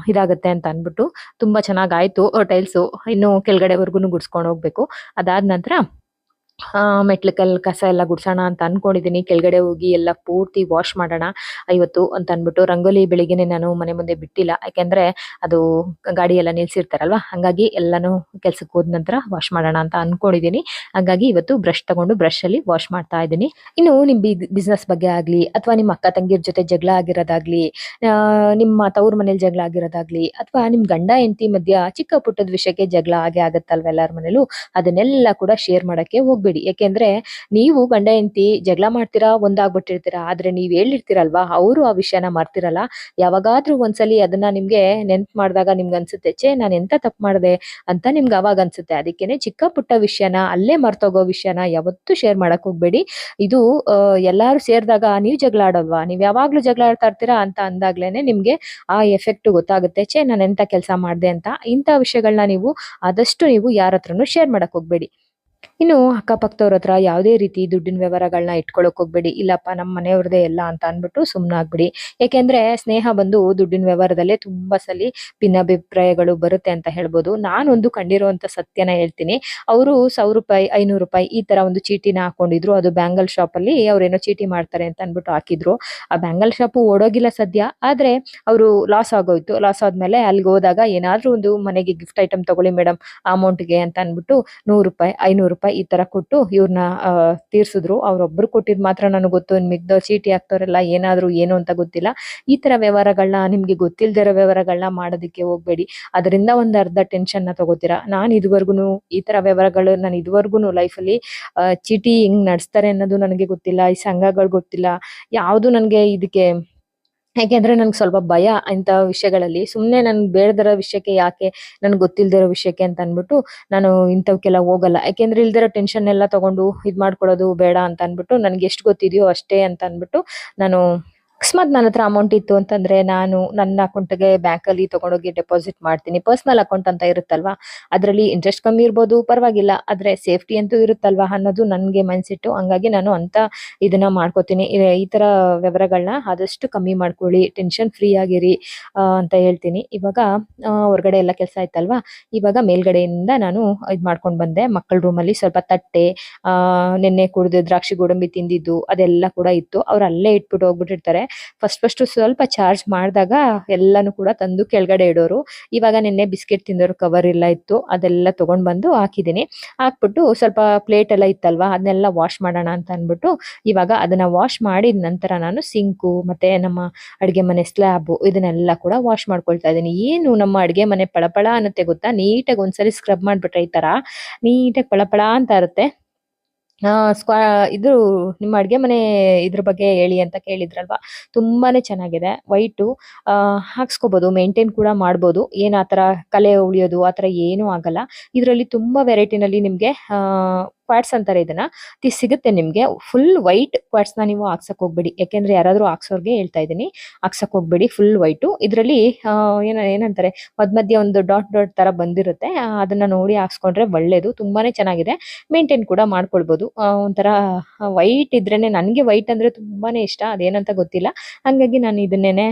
ಇದಾಗುತ್ತೆ ಅಂತ ಅನ್ಬಿಟ್ಟು ತುಂಬಾ ಚೆನ್ನಾಗ್ ಆಯ್ತು ಟೈಲ್ಸು ಇನ್ನು ಕೆಳಗಡೆವರೆಗೂ ಗುಡ್ಸ್ಕೊಂಡು ಹೋಗ್ಬೇಕು. ಅದಾದ ನಂತರ ಆ, ಮೆಟ್ಲಕಲ್ ಕಸ ಎಲ್ಲ ಗುಡ್ಸೋಣ ಅಂತ ಅನ್ಕೊಂಡಿದೀನಿ ಕೆಳಗಡೆ ಹೋಗಿ ಎಲ್ಲ ಪೂರ್ತಿ ವಾಶ್ ಮಾಡೋಣ. ಇವತ್ತು ಅಂತ ಅನ್ಬಿಟ್ಟು ರಂಗೋಲಿ ಬೆಳಿಗ್ಗೆನೆ ನಾನು ಮನೆ ಮುಂದೆ ಬಿಟ್ಟಿಲ್ಲ. ಯಾಕೆಂದ್ರೆ ಅದು ಗಾಡಿ ಎಲ್ಲ ನಿಲ್ಸಿರ್ತಾರಲ್ವಾ? ಹಂಗಾಗಿ ಎಲ್ಲಾನು ಕೆಲ್ಸಕ್ಕೆ ಹೋದ ನಂತರ ವಾಶ್ ಮಾಡೋಣ ಅಂತ ಅನ್ಕೊಂಡಿದೀನಿ ಹಂಗಾಗಿ ಇವತ್ತು ಬ್ರಷ್ ತಗೊಂಡು ಬ್ರಷ್ ಅಲ್ಲಿ ವಾಶ್ ಮಾಡ್ತಾ ಇದ್ದೀನಿ. ಇನ್ನು ನಿಮ್ ಬಿಸ್ನೆಸ್ ಬಗ್ಗೆ ಆಗ್ಲಿ, ಅಥವಾ ನಿಮ್ಮ ಅಕ್ಕ ತಂಗಿರ್ ಜೊತೆ ಜಗಳ ಆಗಿರೋದಾಗ್ಲಿ ನಿಮ್ಮ ತವ್ರ ಮನೇಲಿ ಜಗಳ ಆಗಿರೋದಾಗ್ಲಿ, ಅಥವಾ ನಿಮ್ ಗಂಡ ಹೆಂಡತಿ ಮಧ್ಯ ಚಿಕ್ಕ ಪುಟ್ಟದ ವಿಷಯಕ್ಕೆ ಜಗಳ ಆಗೇ ಆಗತ್ತಲ್ವ ಎಲ್ಲಾರ ಮನೇಲೂ? ಅದನ್ನೆಲ್ಲ ಕೂಡ ಶೇರ್ ಮಾಡಕ್ಕೆ ಹೋಗ್ಬೇಡಿ. ಯಾಕೆಂದ್ರೆ ನೀವು ಗಂಡ, ಹೆಂಡತಿ ಜಗಳ ಮಾಡ್ತೀರಾ, ಒಂದಾಗ್ಬಿಟ್ಟಿರ್ತೀರಾ. ಆದ್ರೆ ನೀವ್ ಹೇಳಿರ್ತೀರಲ್ವಾ, ಅವರು ಆ ವಿಷಯನ ಮರ್ತಿರಲ್ಲ ಯಾವಾಗಾದ್ರೂ ಒಂದ್ಸಲಿ ಅದನ್ನ ನಿಮ್ಗೆ ನೆನ್ಪ್ ಮಾಡಿದಾಗ ನಿಮ್ಗೆ ಅನ್ಸುತ್ತೆ, ಛೇ, ನಾನು ಎಂತ ತಪ್ಪು ಮಾಡಿದೆ? ಅಂತ ನಿಮ್ಗೆ ಅವಾಗ ಅನ್ಸುತ್ತೆ. ಅದಕ್ಕೇನೆ ಚಿಕ್ಕ ಪುಟ್ಟ ವಿಷಯನ, ಅಲ್ಲೇ ಮರ್ತೋಗೋ ವಿಷಯನ ಯಾವತ್ತೂ ಶೇರ್ ಮಾಡಕ್ ಹೋಗ್ಬೇಡಿ. ಇದು ಎಲ್ಲಾರು ಸೇರಿದಾಗ ನೀವು ಜಗಳ ಆಡೋಲ್ವಾ? ನೀವು ಯಾವಾಗ್ಲೂ ಜಗಳ ಆಡ್ತಾ ಇರ್ತೀರಾ ಅಂತ ಅಂದಾಗ್ಲೇನೆ ನಿಮ್ಗೆ ಆ ಎಫೆಕ್ಟ್ ಗೊತ್ತಾಗುತ್ತೆ. ಛೇ, ನಾನು ಎಂತ ಕೆಲಸ ಮಾಡ್ದೆ? ಅಂತ ಇಂಥ ವಿಷಯಗಳನ್ನ ನೀವು ಆದಷ್ಟು ನೀವು ಯಾರತ್ರನು ಶೇರ್ ಮಾಡಕ್ ಹೋಗ್ಬೇಡಿ. ಇನ್ನು ಅಕ್ಕಪಕ್ಕದವ್ರ ಹತ್ರ ಯಾವುದೇ ರೀತಿ ದುಡ್ಡಿನ ವ್ಯವಹಾರಗಳನ್ನ ಇಟ್ಕೊಳಕ್ ಹೋಗ್ಬೇಡಿ. ಇಲ್ಲಪ್ಪ ನಮ್ಮ ಮನೆಯವ್ರದೇ ಎಲ್ಲ ಅಂತ ಅಂದ್ಬಿಟ್ಟು ಸುಮ್ಮನಾಗ್ಬಿಡಿ ಯಾಕೆಂದ್ರೆ ಸ್ನೇಹ ಬಂದು ದುಡ್ಡಿನ ವ್ಯವಹಾರದಲ್ಲೇ ತುಂಬಾ ಸಲಿ ಭಿನ್ನಾಭಿಪ್ರಾಯಗಳು ಬರುತ್ತೆ ಅಂತ ಹೇಳ್ಬೋದು. ನಾನೊಂದು ಕಂಡಿರುವಂತ ಸತ್ಯನ ಹೇಳ್ತೀನಿ. ಅವರು ಸಾವಿರ ರೂಪಾಯಿ, ಐನೂರು ರೂಪಾಯಿ ಈ ತರ ಒಂದು ಚೀಟಿನ ಹಾಕೊಂಡಿದ್ರು. ಅದು ಬ್ಯಾಂಗಲ್ ಶಾಪ್ ಅಲ್ಲಿ ಅವ್ರೇನೋ ಚೀಟಿ ಮಾಡ್ತಾರೆ ಅಂತ ಅಂದ್ಬಿಟ್ಟು ಹಾಕಿದ್ರು. ಆ ಬ್ಯಾಂಗಲ್ ಶಾಪ್ ಓಡೋಗಿಲ್ಲ ಸದ್ಯ. ಆದ್ರೆ ಅವರು ಲಾಸ್ ಆಗೋಯ್ತು. ಲಾಸ್ ಆದ್ಮೇಲೆ ಅಲ್ಲಿಗೆ ಹೋದಾಗ ಏನಾದ್ರೂ ಒಂದು ಮನೆಗೆ ಗಿಫ್ಟ್ ಐಟಮ್ ತಗೊಳ್ಳಿ ಮೇಡಮ್ ಅಮೌಂಟ್ಗೆ ಅಂತ ಅಂದ್ಬಿಟ್ಟು ನೂರು ರೂಪಾಯಿ, ಐನೂರು ರೂಪಾಯಿ ಈ ತರ ಕೊಟ್ಟು ಇವ್ರನ್ನ ತೀರ್ಸಿದ್ರು. ಅವ್ರೊಬ್ರು ಕೊಟ್ಟಿದ್ ಮಾತ್ರ ನನಗೆ ಗೊತ್ತು. ಮಿಗ್ದ ಚೀಟಿ ಹಾಕ್ತವ್ರೆಲ್ಲ ಏನಾದ್ರು ಏನು ಅಂತ ಗೊತ್ತಿಲ್ಲ. ಈ ತರ ವ್ಯವಹಾರಗಳನ್ನ ನಿಮ್ಗೆ ಗೊತ್ತಿಲ್ದಿರೋ ವ್ಯವಹಾರಗಳನ್ನ ಮಾಡೋದಕ್ಕೆ ಹೋಗ್ಬೇಡಿ. ಅದರಿಂದ ಒಂದ್ ಅರ್ಧ ಟೆನ್ಷನ್ನ ತಗೋತೀರಾ? ನಾನ್ ಇದುವರೆಗೂ ಈ ತರ ವ್ಯವಹಾರಗಳು ನಾನು ಇದುವರೆಗೂ ಲೈಫಲ್ಲಿ ಚೀಟಿ ಹಿಂಗ್ ನಡೆಸ್ತಾರೆ ಅನ್ನೋದು ನನಗೆ ಗೊತ್ತಿಲ್ಲ. ಈ ಸಂಘಗಳು ಗೊತ್ತಿಲ್ಲ. ಯಾವ್ದು ನನಗೆ ಇದಕ್ಕೆ ಯಾಕೆಂದ್ರೆ ನನ್ಗೆ ಸ್ವಲ್ಪ ಭಯ ಇಂಥ ವಿಷಯಗಳಲ್ಲಿ. ಸುಮ್ನೆ ನನ್ಗೆ ಬೇಡದಿರೋ ವಿಷಯಕ್ಕೆ ಯಾಕೆ, ನನ್ಗೆ ಗೊತ್ತಿಲ್ದಿರೋ ವಿಷಯಕ್ಕೆ ಅಂತ ಅನ್ಬಿಟ್ಟು ನಾನು ಇಂಥವಕ್ಕೆಲ್ಲ ಹೋಗಲ್ಲ. ಯಾಕೆಂದ್ರೆ ಇಲ್ದಿರೋ ಟೆನ್ಷನ್ ಎಲ್ಲ ತಗೊಂಡು ಇದ್ ಮಾಡ್ಕೊಳ್ಳೋದು ಬೇಡ ಅಂತ ಅನ್ಬಿಟ್ಟು ನನ್ಗೆ ಎಷ್ಟು ಗೊತ್ತಿದೆಯೋ ಅಷ್ಟೇ ಅಂತ ಅನ್ಬಿಟ್ಟು ನಾನು ಅಕಸ್ಮಾತ್ ನನ್ನ ಹತ್ರ ಅಮೌಂಟ್ ಇತ್ತು ಅಂತಂದ್ರೆ ನಾನು ನನ್ನ ಅಕೌಂಟ್ಗೆ ಬ್ಯಾಂಕಲ್ಲಿ ತಗೊಂಡೋಗಿ ಡೆಪಾಸಿಟ್ ಮಾಡ್ತೀನಿ. ಪರ್ಸನಲ್ ಅಕೌಂಟ್ ಅಂತ ಇರುತ್ತಲ್ವಾ? ಅದರಲ್ಲಿ ಇಂಟ್ರೆಸ್ಟ್ ಕಮ್ಮಿ ಇರ್ಬೋದು, ಪರವಾಗಿಲ್ಲ. ಆದ್ರೆ ಸೇಫ್ಟಿ ಅಂತೂ ಇರುತ್ತಲ್ವಾ ಅನ್ನೋದು ನನಗೆ ಮನ್ಸಿಟ್ಟು, ಹಂಗಾಗಿ ನಾನು ಅಂತ ಇದನ್ನ ಮಾಡ್ಕೋತೀನಿ. ಈ- ತರ ವ್ಯವಹಾರಗಳನ್ನ ಆದಷ್ಟು ಕಮ್ಮಿ ಮಾಡ್ಕೊಳ್ಳಿ. ಟೆನ್ಷನ್ ಫ್ರೀ ಆಗಿರಿ ಅಂತ ಹೇಳ್ತೀನಿ. ಇವಾಗ ಹೊರಗಡೆ ಎಲ್ಲ ಕೆಲಸ ಆಯ್ತಲ್ವಾ? ಇವಾಗ ಮೇಲ್ಗಡೆಯಿಂದ ನಾನು ಇದ್ ಮಾಡ್ಕೊಂಡು ಬಂದೆ. ಮಕ್ಕಳ ರೂಮಲ್ಲಿ ಸ್ವಲ್ಪ ತಟ್ಟೆ ನಿನ್ನೆ ಕುಡಿದು ದ್ರಾಕ್ಷಿ ಗೋಡಂಬಿ ತಿಂದಿದ್ದು ಅದೆಲ್ಲ ಕೂಡ ಇತ್ತು. ಅವ್ರು ಅಲ್ಲೇ ಇಟ್ಬಿಟ್ಟು ಹೋಗ್ಬಿಟ್ಟಿರ್ತಾರೆ. ಫಸ್ಟ್ ಫಸ್ಟ್ ಸ್ವಲ್ಪ ಚಾರ್ಜ್ ಮಾಡಿದಾಗ ಎಲ್ಲಾನು ಕೂಡ ತಂದು ಕೆಳಗಡೆ ಇಡೋರು. ಇವಾಗ ನಿನ್ನೆ ಬಿಸ್ಕೆಟ್ ತಿಂದೋರು ಕವರ್ ಎಲ್ಲ ಇತ್ತು, ಅದೆಲ್ಲ ತಗೊಂಡು ಬಂದು ಹಾಕಿದ್ದೀನಿ. ಹಾಕ್ಬಿಟ್ಟು ಸ್ವಲ್ಪ ಪ್ಲೇಟ್ ಎಲ್ಲ ಇತ್ತಲ್ವಾ, ಅದನ್ನೆಲ್ಲ ವಾಶ್ ಮಾಡೋಣ ಅಂತ ಅಂದ್ಬಿಟ್ಟು ಇವಾಗ ಅದನ್ನ ವಾಶ್ ಮಾಡಿದ ನಂತರ ನಾನು ಸಿಂಕು ಮತ್ತೆ ನಮ್ಮ ಅಡುಗೆ ಮನೆ ಸ್ಲ್ಯಾಬು ಇದನ್ನೆಲ್ಲ ಕೂಡ ವಾಶ್ ಮಾಡ್ಕೊಳ್ತಾ ಇದ್ದೀನಿ. ಏನು ನಮ್ಮ ಅಡುಗೆ ಮನೆ ಪಳಪಳ ಅನ್ನತ್ತೆ ಗೊತ್ತಾ? ನೀಟಾಗಿ ಒಂದ್ಸರಿ ಸ್ಕ್ರಬ್ ಮಾಡ್ಬಿಟ್ರೆ ಈ ತರ, ನೀಟಾಗಿ ಪಳಪಳ ಅಂತ ಇರುತ್ತೆ. ಸ್ಕ್ವಾ ಇದು ನಿಮ್ಮ ಅಡುಗೆ ಮನೆ ಇದ್ರ ಬಗ್ಗೆ ಹೇಳಿ ಅಂತ ಕೇಳಿದ್ರಲ್ವಾ? ತುಂಬಾನೇ ಚೆನ್ನಾಗಿದೆ, ವೈಟು. ಹಾಕ್ಸ್ಕೋಬಹುದು ಮೇಂಟೈನ್ ಕೂಡ ಮಾಡ್ಬೋದು. ಏನ್ ಆತರ ಕಲೆ ಉಳಿಯೋದು ಆತರ ಏನೂ ಆಗಲ್ಲ. ಇದರಲ್ಲಿ ತುಂಬಾ ವೆರೈಟಿನಲ್ಲಿ ನಿಮ್ಗೆ ಕ್ವಾಟ್ಸ್ ಅಂತಾರೆ ಇದನ್ನ. ಇದು ಸಿಗುತ್ತೆ ನಿಮ್ಗೆ ಫುಲ್ ವೈಟ್ ಕ್ವಾಟ್ಸ್ನ ನೀವು ಹಾಕ್ಸಕ್ ಹೋಗ್ಬೇಡಿ. ಯಾಕೆಂದ್ರೆ ಯಾರಾದ್ರೂ ಹಾಕ್ಸೋರ್ಗೆ ಹೇಳ್ತಾ ಇದೀನಿ ಹಾಕ್ಸಕ್ ಹೋಗ್ಬೇಡಿ ಫುಲ್ ವೈಟು ಇದರಲ್ಲಿ ಏನ ಏನಂತಾರೆ ಮಧ್ಯ ಮಧ್ಯ ಒಂದು ಡಾಟ್ ಡಾಟ್ ತರ ಬಂದಿರುತ್ತೆ. ಅದನ್ನ ನೋಡಿ ಹಾಕ್ಸ್ಕೊಂಡ್ರೆ ಒಳ್ಳೇದು. ತುಂಬಾನೇ ಚೆನ್ನಾಗಿದೆ. ಮೇಂಟೈನ್ ಕೂಡ ಮಾಡ್ಕೊಳ್ಬಹುದು ಆ, ಒಂಥರ ವೈಟ್ ಇದ್ರೇನೆ ನನ್ಗೆ ವೈಟ್ ಅಂದ್ರೆ ತುಂಬಾನೇ ಇಷ್ಟ. ಅದೇನಂತ ಗೊತ್ತಿಲ್ಲ. ಹಂಗಾಗಿ ನಾನು ಇದನ್ನೇನೆ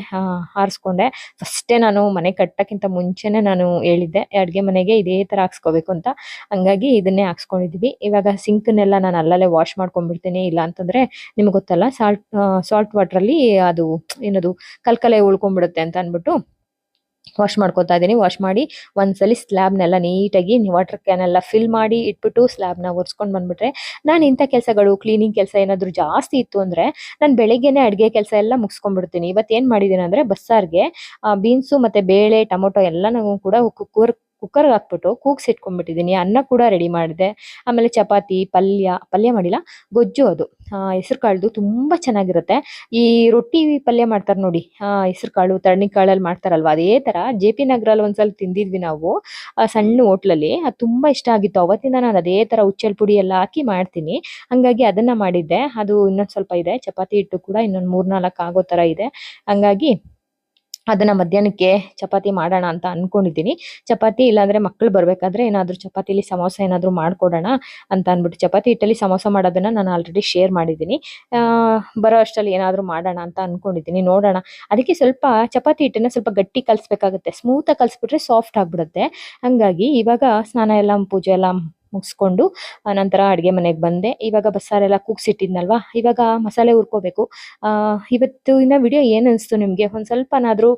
ಆರಿಸ್ಕೊಂಡೆ ಫಸ್ಟೇ ನಾನು ಮನೆ ಕಟ್ಟಕ್ಕಿಂತ ಮುಂಚೆನೆ ನಾನು ಹೇಳಿದ್ದೆ. ಅಡ್ಗೆ ಮನೆಗೆ ಇದೇ ತರ ಹಾಕ್ಸ್ಕೋಬೇಕು ಅಂತ. ಹಂಗಾಗಿ ಇದನ್ನೇ ಹಾಕ್ಸ್ಕೊಂಡಿದೀವಿ. ಇವಾಗ ಸಿಂಕ್ನೆಲ್ಲ ನಾನು ಅಲ್ಲಲ್ಲೇ ವಾಶ್ ಮಾಡ್ಕೊಂಡ್ಬಿಡ್ತೀನಿ, ಇಲ್ಲ ಅಂತಂದ್ರೆ ನಿಮ್ಗೆ ಗೊತ್ತಲ್ಲ ಸಾಲ್ಟ್ ಸಾಲ್ಟ್ ವಾಟರ್ ಅಲ್ಲಿ ಅದು ಏನದು ಕಲ್ಕಲೆ ಉಳ್ಕೊಂಡ್ಬಿಡುತ್ತೆ ಅಂತ ಅಂದ್ಬಿಟ್ಟು ವಾಶ್ ಮಾಡ್ಕೊತಾ ಇದೀನಿ ವಾಶ್ ಮಾಡಿ ಒಂದ್ಸಲಿ ಸ್ಲ್ಯಾಬ್ನೆಲ್ಲ ನೀಟಾಗಿ ವಾಟರ್ ಕ್ಯಾನ್ ಎಲ್ಲ ಫಿಲ್ ಮಾಡಿ ಇಟ್ಬಿಟ್ಟು ಸ್ಲ್ಯಾಬ್ನ ಒರ್ಸ್ಕೊಂಡ್ ಬಂದ್ಬಿಟ್ರೆ ನಾನು ಇಂಥ ಕೆಲಸಗಳು ಕ್ಲೀನಿಂಗ್ ಕೆಲಸ ಏನಾದ್ರು ಜಾಸ್ತಿ ಇತ್ತು ಅಂದ್ರೆ ನಾನು ಬೆಳಿಗ್ಗೆನೆ ಅಡುಗೆ ಕೆಲಸ ಎಲ್ಲ ಮುಗಿಸ್ಕೊಂಡ್ಬಿಡ್ತೀನಿ. ಇವತ್ತು ಏನು ಮಾಡಿದೀನಿ ಅಂದ್ರೆ ಬಸ್ಸಾರ್ಗೆ ಬೀನ್ಸು ಮತ್ತೆ ಬೇಳೆ, ಟೊಮೊಟೊ ಎಲ್ಲಾನು ಕೂಡ ಕುಕ್ಕರ್ ಕುಕ್ಕರ್ ಹಾಕ್ಬಿಟ್ಟು ಕೂಗ್ಸಿಟ್ಕೊಂಡ್ಬಿಟ್ಟಿದೀನಿ ಅನ್ನ ಕೂಡ ರೆಡಿ ಮಾಡಿದೆ. ಆಮೇಲೆ ಚಪಾತಿ, ಪಲ್ಯ ಪಲ್ಯ ಮಾಡಿಲ್ಲ, ಗೊಜ್ಜು ಅದು. ಹೆಸರು ಕಾಳ್ದು ತುಂಬ ಚೆನ್ನಾಗಿರುತ್ತೆ. ಈ ರೊಟ್ಟಿ ಪಲ್ಯ ಮಾಡ್ತಾರೆ ನೋಡಿ ಹೆಸರು ಕಾಳು, ತರಣಿ ಕಾಳಲ್ಲಿ ಮಾಡ್ತಾರಲ್ವ, ಅದೇ ಥರ ಜೆ ಪಿ ನಗರಲ್ಲಿ ಒಂದ್ಸಲ ತಿಂದಿದ್ವಿ ನಾವು ಸಣ್ಣ ಹೋಟ್ಲಲ್ಲಿ, ಅದು ತುಂಬ ಇಷ್ಟ ಆಗಿತ್ತು. ಅವತ್ತಿಂದ ನಾನು ಅದೇ ಥರ ಉಚ್ಚಲ್ ಪುಡಿ ಎಲ್ಲ ಹಾಕಿ ಮಾಡ್ತೀನಿ. ಹಂಗಾಗಿ ಅದನ್ನು ಮಾಡಿದ್ದೆ. ಅದು ಇನ್ನೊಂದು ಸ್ವಲ್ಪ ಇದೆ, ಚಪಾತಿ ಹಿಟ್ಟು ಕೂಡ ಇನ್ನೊಂದ್ ಮೂರ್ನಾಲ್ಕು ಆಗೋ ಥರ ಇದೆ. ಹಂಗಾಗಿ ಅದನ್ನ ಮಧ್ಯಾಹ್ನಕ್ಕೆ ಚಪಾತಿ ಮಾಡೋಣ ಅಂತ ಅನ್ಕೊಂಡಿದ್ದೀನಿ. ಚಪಾತಿ ಇಲ್ಲಾಂದ್ರೆ ಮಕ್ಳು ಬರ್ಬೇಕಾದ್ರೆ ಏನಾದ್ರೂ ಚಪಾತಿಲಿ ಸಮೋಸ ಏನಾದ್ರೂ ಮಾಡ್ಕೊಡೋಣ ಅಂತ ಅನ್ಬಿಟ್ಟು ಚಪಾತಿ ಹಿಟ್ಟಲ್ಲಿ ಸಮೋಸ ಮಾಡೋದನ್ನ ನಾನು ಆಲ್ರೆಡಿ ಶೇರ್ ಮಾಡಿದ್ದೀನಿ. ಬರೋ ಅಷ್ಟರಲ್ಲಿ ಏನಾದ್ರೂ ಮಾಡೋಣ ಅಂತ ಅನ್ಕೊಂಡಿದ್ದೀನಿ. ನೋಡೋಣ. ಅದಕ್ಕೆ ಸ್ವಲ್ಪ ಚಪಾತಿ ಹಿಟ್ಟನ್ನ ಸ್ವಲ್ಪ ಗಟ್ಟಿ ಕಲಿಸ್ಬೇಕಾಗುತ್ತೆ. ಸ್ಮೂತ್ ಆಗಿ ಕಲಿಸ್ಬಿಟ್ರೆ ಸಾಫ್ಟ್ ಆಗ್ಬಿಡುತ್ತೆ. ಹಂಗಾಗಿ ಇವಾಗ ಸ್ನಾನ ಎಲ್ಲ, ಪೂಜೆ ಎಲ್ಲ ಮುಗಿಸ್ಕೊಂಡು ನಂತರ ಅಡುಗೆ ಮನೆಗೆ ಬಂದೆ. ಇವಾಗ ಬಸ್ಸಾರೆಲ್ಲ ಕೂಗ್ಸಿಟ್ಟಿದ್ನಲ್ವಾ? ಇವಾಗ ಮಸಾಲೆ ಹುರ್ಕೋಬೇಕು. ಇವತ್ತಿನ ವಿಡಿಯೋ ಏನ್ ಅನಿಸ್ತು ನಿಮಗೆ? ಒಂದ್ ಸ್ವಲ್ಪನಾದರೂ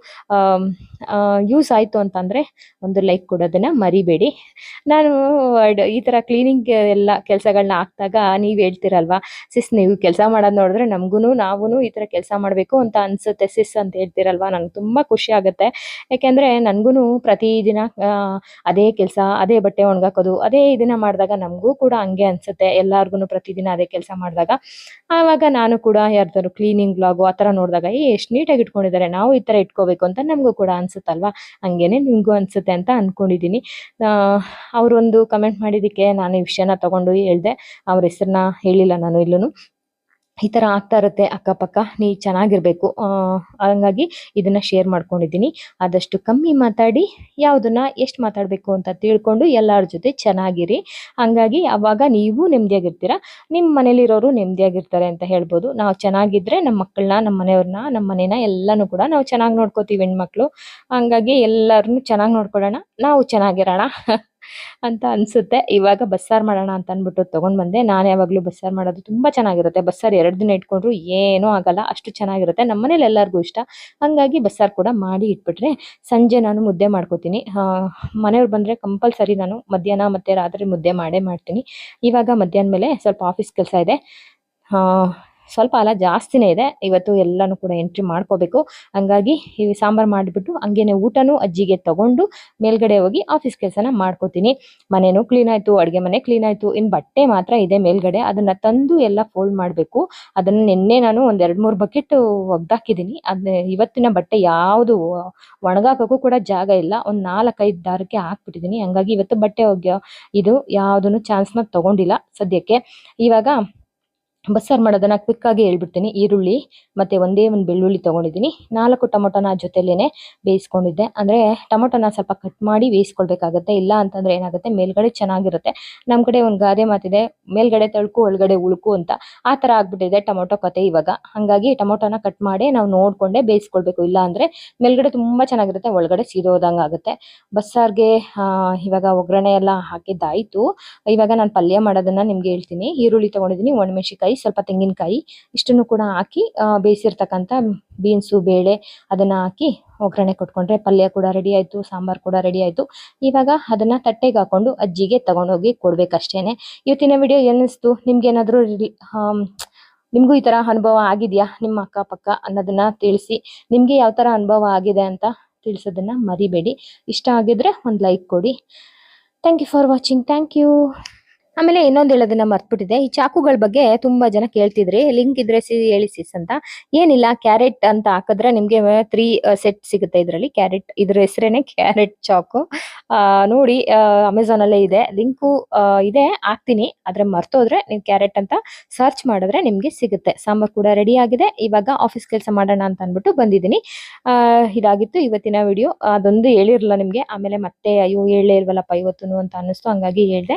ಯೂಸ್ ಆಯ್ತು ಅಂತಂದ್ರೆ ಒಂದು ಲೈಕ್ ಕೊಡೋದನ್ನು ಮರಿಬೇಡಿ. ನಾನು ಈ ತರ ಕ್ಲೀನಿಂಗ್ ಎಲ್ಲ ಕೆಲಸಗಳನ್ನ ಹಾಕ್ದಾಗ ನೀವು ಹೇಳ್ತೀರಲ್ವಾ? ಸಿಸ್ ನೀವು ಕೆಲಸ ಮಾಡೋದು ನೋಡಿದ್ರೆ ನಮಗೂ ನಾವೂ ಈ ತರ ಕೆಲಸ ಮಾಡಬೇಕು ಅಂತ ಅನ್ಸುತ್ತೆ ಸಿಸ್ ಅಂತ ಹೇಳ್ತೀರಲ್ವಾ? ನನಗೆ ತುಂಬಾ ಖುಷಿ ಆಗುತ್ತೆ. ಯಾಕೆಂದರೆ ನನಗೂ ಪ್ರತಿದಿನ ಅದೇ ಕೆಲಸ, ಅದೇ ಬಟ್ಟೆ ಒಣಗಾಕೋದು, ಅದೇ ಇದನ್ನ ಮಾಡಿದಾಗ ನಮಗೂ ಕೂಡ ಹಂಗೆ ಅನ್ಸುತ್ತೆ. ಎಲ್ಲಾರ್ಗು ಪ್ರತಿದಿನ ಅದೇ ಕೆಲಸ ಮಾಡಿದಾಗ. ಆವಾಗ ನಾನು ಕೂಡ ಯಾರ್ದಾದ್ರು ಕ್ಲೀನಿಂಗ್ ಬ್ಲಾಗು ಆ ಥರ ನೋಡಿದಾಗ, ಏ, ಎಷ್ಟು ನೀಟಾಗಿ ಇಟ್ಕೊಂಡಿದ್ದಾರೆ ನಾವು ಈ ಥರ ಇಟ್ಕೋಬೇಕು ಅಂತ ನಮಗೂ ಕೂಡ ಅನ್ಸುತ್ತಲ್ವಾ? ಹಂಗೇನೆ ನಿಮಗೂ ಅನ್ಸುತ್ತೆ ಅಂತ ಅಂದ್ಕೊಂಡಿದ್ದೀನಿ ಅವರೊಂದು ಕಮೆಂಟ್ ಮಾಡಿದ್ದಕ್ಕೆ ನಾನು ಈ ವಿಷಯನ ತಗೊಂಡು ಹೇಳಿದೆ. ಅವ್ರ ಹೆಸರನ್ನ ಹೇಳಿಲ್ಲ ನಾನು ಇಲ್ಲೂ ಈ ತರ ಆಗ್ತಾ ಇರುತ್ತೆ ಅಕ್ಕಪಕ್ಕ. ನೀ ಚೆನ್ನಾಗಿರ್ಬೇಕು. ಹಂಗಾಗಿ ಇದನ್ನ ಶೇರ್ ಮಾಡ್ಕೊಂಡಿದ್ದೀನಿ. ಆದಷ್ಟು ಕಮ್ಮಿ ಮಾತಾಡಿ ಯಾವ್ದನ್ನ ಎಷ್ಟು ಮಾತಾಡ್ಬೇಕು ಅಂತ ತಿಳ್ಕೊಂಡು ಎಲ್ಲಾರ ಜೊತೆ ಚೆನ್ನಾಗಿರಿ. ಹಂಗಾಗಿ ಅವಾಗ ನೀವು ನೆಮ್ಮದಿಯಾಗಿರ್ತೀರ. ನಿಮ್ಮ ಮನೇಲಿರೋರು ನೆಮ್ಮದಿಯಾಗಿರ್ತಾರೆ ಅಂತ ಹೇಳ್ಬೋದು. ನಾವು ಚೆನ್ನಾಗಿದ್ರೆ ನಮ್ಮ ಮಕ್ಕಳನ್ನ ನಮ್ಮ ಮನೆಯವ್ರನ್ನ ನಮ್ಮ ಮನೇನ ಎಲ್ಲನೂ ಕೂಡ ನಾವು ಚೆನ್ನಾಗಿ ನೋಡ್ಕೋತೀವಿ ಹೆಣ್ಮಕ್ಳು. ಹಂಗಾಗಿ ಎಲ್ಲರನ್ನು ಚೆನ್ನಾಗಿ ನೋಡ್ಕೊಳ್ಳೋಣ. ನಾವು ಚೆನ್ನಾಗಿರೋಣ. ಅಂತ ಅನ್ಸುತ್ತೆ. ಇವಾಗ ಬಸ್ಸಾರ್ ಮಾಡೋಣ ಅಂತ ಅಂದ್ಬಿಟ್ಟು ತಗೊಂಡ್ ಬಂದೆ. ನಾನು ಯಾವಾಗ್ಲೂ ಬಸ್ಸಾರ್ ಮಾಡೋದು ತುಂಬಾ ಚೆನ್ನಾಗಿರುತ್ತೆ. ಬಸ್ಸಾರ್ ಎರಡು ದಿನ ಇಟ್ಕೊಂಡ್ರು ಏನೂ ಆಗಲ್ಲ, ಅಷ್ಟು ಚೆನ್ನಾಗಿರುತ್ತೆ. ನಮ್ಮ ಮನೇಲಿ ಎಲ್ಲರಿಗೂ ಇಷ್ಟ. ಹಂಗಾಗಿ ಬಸ್ಸಾರ್ ಕೂಡ ಮಾಡಿ ಇಟ್ಬಿಟ್ರೆ ಸಂಜೆ ನಾನು ಮುದ್ದೆ ಮಾಡ್ಕೋತೀನಿ. ಮನೆಯವ್ರು ಬಂದ್ರೆ ಕಂಪಲ್ಸರಿ ನಾನು ಮಧ್ಯಾಹ್ನ ಮತ್ತೆ ರಾತ್ರಿ ಮುದ್ದೆ ಮಾಡೇ ಮಾಡ್ತೀನಿ. ಇವಾಗ ಮಧ್ಯಾಹ್ನ ಮೇಲೆ ಸ್ವಲ್ಪ ಆಫೀಸ್ ಕೆಲಸ ಇದೆ. ಸ್ವಲ್ಪ ಅಲ್ಲ ಜಾಸ್ತಿನೇ ಇದೆ. ಇವತ್ತು ಎಲ್ಲಾನು ಕೂಡ ಎಂಟ್ರಿ ಮಾಡ್ಕೋಬೇಕು. ಹಂಗಾಗಿ ಈ ಸಾಂಬಾರು ಮಾಡಿಬಿಟ್ಟು ಹಂಗೇನೆ ಊಟನೂ ಅಜ್ಜಿಗೆ ತಗೊಂಡು ಮೇಲ್ಗಡೆ ಹೋಗಿ ಆಫೀಸ್ ಕೆಲಸನ ಮಾಡ್ಕೋತೀನಿ. ಮನೇನು ಕ್ಲೀನ್ ಆಯ್ತು, ಅಡುಗೆ ಮನೆ ಕ್ಲೀನ್ ಆಯ್ತು. ಇನ್ ಬಟ್ಟೆ ಮಾತ್ರ ಇದೆ ಮೇಲ್ಗಡೆ. ಅದನ್ನ ತಂದು ಎಲ್ಲ ಫೋಲ್ಡ್ ಮಾಡಬೇಕು. ಅದನ್ನ ನಿನ್ನೆ ನಾನು ಒಂದ್ ಎರಡ್ ಮೂರ್ ಬಕೆಟ್ ಒಗ್ದಾಕಿದೀನಿ. ಅದ್ನ ಇವತ್ತಿನ ಬಟ್ಟೆ ಯಾವುದು ಒಣಗಾಕೋಕ್ಕೂ ಕೂಡ ಜಾಗ ಇಲ್ಲ. ಒಂದು ನಾಲ್ಕೈದು ದಾರಕ್ಕೆ ಹಾಕ್ಬಿಟ್ಟಿದ್ದೀನಿ ಹಂಗಾಗಿ ಇವತ್ತು ಬಟ್ಟೆ ಒಗ್ಯೋ ಇದು ಯಾವ್ದನ್ನು ಚಾನ್ಸ್ನ ತಗೊಂಡಿಲ್ಲ ಸದ್ಯಕ್ಕೆ. ಇವಾಗ ಬಸ್ಸಾರ್ ಮಾಡೋದನ್ನ ಕ್ವಿಕ್ ಆಗಿ ಹೇಳ್ಬಿಡ್ತೀನಿ. ಈರುಳ್ಳಿ, ಮತ್ತೆ ಒಂದೇ ಒಂದು ಬೆಳ್ಳುಳ್ಳಿ ತಗೊಂಡಿದ್ದೀನಿ. ನಾಲ್ಕು ಟೊಮೊಟೊನ ಜೊತೆಲೇನೆ ಬೇಯಿಸ್ಕೊಂಡಿದ್ದೆ. ಅಂದ್ರೆ ಟೊಮೊಟೊನ ಸ್ವಲ್ಪ ಕಟ್ ಮಾಡಿ ಬೇಯಿಸ್ಕೊಳ್ಬೇಕಾಗತ್ತೆ. ಇಲ್ಲ ಅಂತಂದ್ರೆ ಏನಾಗುತ್ತೆ, ಮೇಲ್ಗಡೆ ಚೆನ್ನಾಗಿರುತ್ತೆ. ನಮ್ ಕಡೆ ಒಂದು ಗಾದೆ ಮಾತಿದೆ, ಮೇಲ್ಗಡೆ ತಳ್ಕು, ಒಳಗಡೆ ಉಳ್ಕು ಅಂತ. ಆ ತರ ಆಗಿಬಿಟ್ಟಿದೆ ಟೊಮೊಟೊ ಕತೆ ಇವಾಗ. ಹಾಗಾಗಿ ಟೊಮೊಟೊನ ಕಟ್ ಮಾಡಿ ನಾವು ನೋಡ್ಕೊಂಡೆ ಬೇಯಿಸ್ಕೊಳ್ಬೇಕು. ಇಲ್ಲ ಅಂದ್ರೆ ಮೇಲ್ಗಡೆ ತುಂಬಾ ಚೆನ್ನಾಗಿರುತ್ತೆ, ಒಳಗಡೆ ಸೀದೋದಂಗ ಆಗುತ್ತೆ. ಬಸ್ಸಾರ್ಗೆ ಇವಾಗ ಒಗ್ಗರಣೆ ಎಲ್ಲ ಹಾಕಿದ್ದಾಯ್ತು. ಇವಾಗ ನಾನು ಪಲ್ಯ ಮಾಡೋದನ್ನ ನಿಮ್ಗೆ ಹೇಳ್ತೀನಿ. ಈರುಳ್ಳಿ ತೊಗೊಂಡಿದ್ದೀನಿ ಒಣಮೆಣಸಿಕಾಯಿ ಸ್ವಲ್ಪ ತೆಂಗಿನಕಾಯಿ ಇಷ್ಟನ್ನು ಕೂಡ ಹಾಕಿ ಬೇಯಿಸಿರ್ತಕ್ಕಂಥ ಬೀನ್ಸು, ಬೇಳೆ ಅದನ್ನ ಹಾಕಿ ಒಗ್ಗರಣೆ ಕೊಟ್ಕೊಂಡ್ರೆ ಪಲ್ಯ ಕೂಡ ರೆಡಿ ಆಯಿತು, ಸಾಂಬಾರ್ ಕೂಡ ರೆಡಿ ಆಯಿತು. ಇವಾಗ ಅದನ್ನ ತಟ್ಟೆಗೆ ಹಾಕೊಂಡು ಅಜ್ಜಿಗೆ ತಗೊಂಡೋಗಿ ಕೊಡಬೇಕಷ್ಟೇ ಇವತ್ತಿನ ವಿಡಿಯೋ ಏನಿಸ್ತು? ನಿಮ್ಗೇನಾದ್ರೂ ನಿಮಗೂ ಈ ತರ ಅನುಭವ ಆಗಿದೆಯಾ? ನಿಮ್ಮ ಅಕ್ಕಪಕ್ಕ ಅನ್ನೋದನ್ನ ತಿಳಿಸಿ. ನಿಮಗೆ ಯಾವ ತರ ಅನುಭವ ಆಗಿದೆ ಅಂತ ತಿಳಿಸೋದನ್ನ ಮರಿಬೇಡಿ. ಇಷ್ಟ ಆಗಿದ್ರೆ ಒಂದು ಲೈಕ್ ಕೊಡಿ. Thank you for watching thank you ಆಮೇಲೆ ಇನ್ನೊಂದು ಹೇಳೋದನ್ನ ಮರ್ತ್ಬಿಟ್ಟಿದೆ ಈ ಚಾಕುಗಳ ಬಗ್ಗೆ ತುಂಬಾ ಜನ ಕೇಳ್ತಿದ್ರಿ. ಲಿಂಕ್ ಇದ್ರೆ ಸಿ ಹೇಳಿ ಸಿಸ್ ಅಂತ. ಏನಿಲ್ಲ ಕ್ಯಾರೆಟ್ ಅಂತ ಹಾಕಿದ್ರೆ ನಿಮ್ಗೆ ತ್ರೀ ಸೆಟ್ ಸಿಗುತ್ತೆ ಇದರಲ್ಲಿ. ಕ್ಯಾರೆಟ್ ಇದ್ರ ಹೆಸರೇನೆ ಕ್ಯಾರೆಟ್ ಚಾಕು. ಆ, ನೋಡಿ ಅಮೆಝಾನ್ ಅಲ್ಲೇ ಇದೆ. ಲಿಂಕು ಇದೆ. ಹಾಕ್ತೀನಿ. ಆದ್ರೆ ಮರ್ತೋದ್ರೆ ನೀವು ಕ್ಯಾರೆಟ್ ಅಂತ ಸರ್ಚ್ ಮಾಡಿದ್ರೆ ನಿಮ್ಗೆ ಸಿಗುತ್ತೆ. ಸಾಂಬಾರ್ ಕೂಡ ರೆಡಿ ಆಗಿದೆ. ಇವಾಗ ಆಫೀಸ್ ಕೆಲಸ ಮಾಡೋಣ ಅಂತ ಅಂದ್ಬಿಟ್ಟು ಬಂದಿದ್ದೀನಿ. ಇದಾಗಿತ್ತು ಇವತ್ತಿನ ವಿಡಿಯೋ ಅದೊಂದು ಹೇಳಿರಲ್ಲ ನಿಮ್ಗೆ. ಆಮೇಲೆ ಮತ್ತೆ ಅಯ್ಯೋ ಹೇಳೇ ಇಲ್ವಲ್ಲಪ್ಪ ಇವತ್ತು ಅಂತ ಅನ್ನಿಸ್ತು. ಹಂಗಾಗಿ ಹೇಳ್ದೆ.